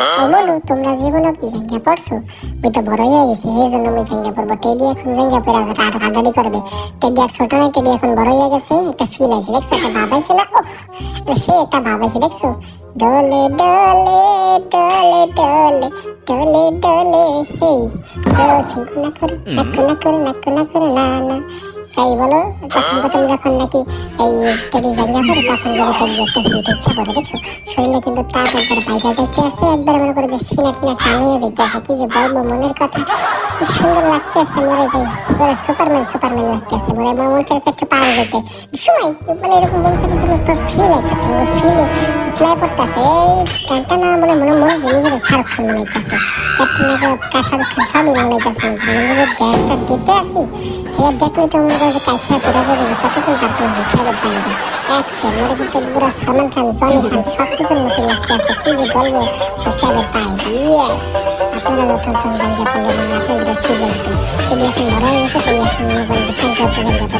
ও বলো তোমরা জীবনে কি জাঙ্গা পড়ছো? ওই তো বড় হয়ে গেছে, এই জন্য আমি জাঙ্গা পড়ব। টেডি এখন জাঙ্গা পড়ে হাঁটাহাঁটি করবে। টেডি আর ছোট নয়, টেডি এখন বড় হয়ে গেছে, একটা ফিল আছে দেখছ? একটা ভাব আছে না? ওহ সে একটা ভাব আছে দেখছ? ডলে ডলে ডলে ডলে ডলে ডলে, হেই। চিঙ্কু না করো না করো, নাকু না করো, না না। তাই বলো নাকি এই টেডি জাঙ্গা পড়ে তখন যদি টেডি একটা হিট ইচ্ছা করে দেখছ। শরীরে কিন্তু তাপ একবার বাইরে যাইতে আছে, একবার মনে করে যে সিনা টিনা টানিয়ে যেতে আছে। কি যে বলব, মনের কথা, কি সুন্দর লাগতে আছে মরে যাই। ওরা সুপারম্যান সুপারম্যান লাগতে আছে মনে মনে মনে করতে একটু পাওয়া যেতে সময় মানে এরকম বলছে যে ফিল একটা মনে ফিলে রিপ্লাই করতেছে, এই গানটা না মনে মনে মনে যে শাহরুখ খান বানাইতেছে ক্যাটরিনাকে শাহরুখ খান সবই বানাইতেছে মনে যে ড্যান্সটা দিতে আসি? হেয়ার দেখলে তো মনে করে যে কাইখা পেরা যাবে যে কতক্ষণ তার কোনো হিসাবের দাঁড়িয়ে অ্যাকশন মনে কিন্তু পুরো সালমান খান জনি খান সব কিছুর মতো লাগতে আছে। কি যে বলব হিসাবের পাই ইয়েস আপনারা যখন সঙ্গে জায়গা পেলেন আপনাদের ফিরে আসবেন তিনি এখন ধরা হয়ে গেছে তিনি এখন মনে করেন যে ফ্যান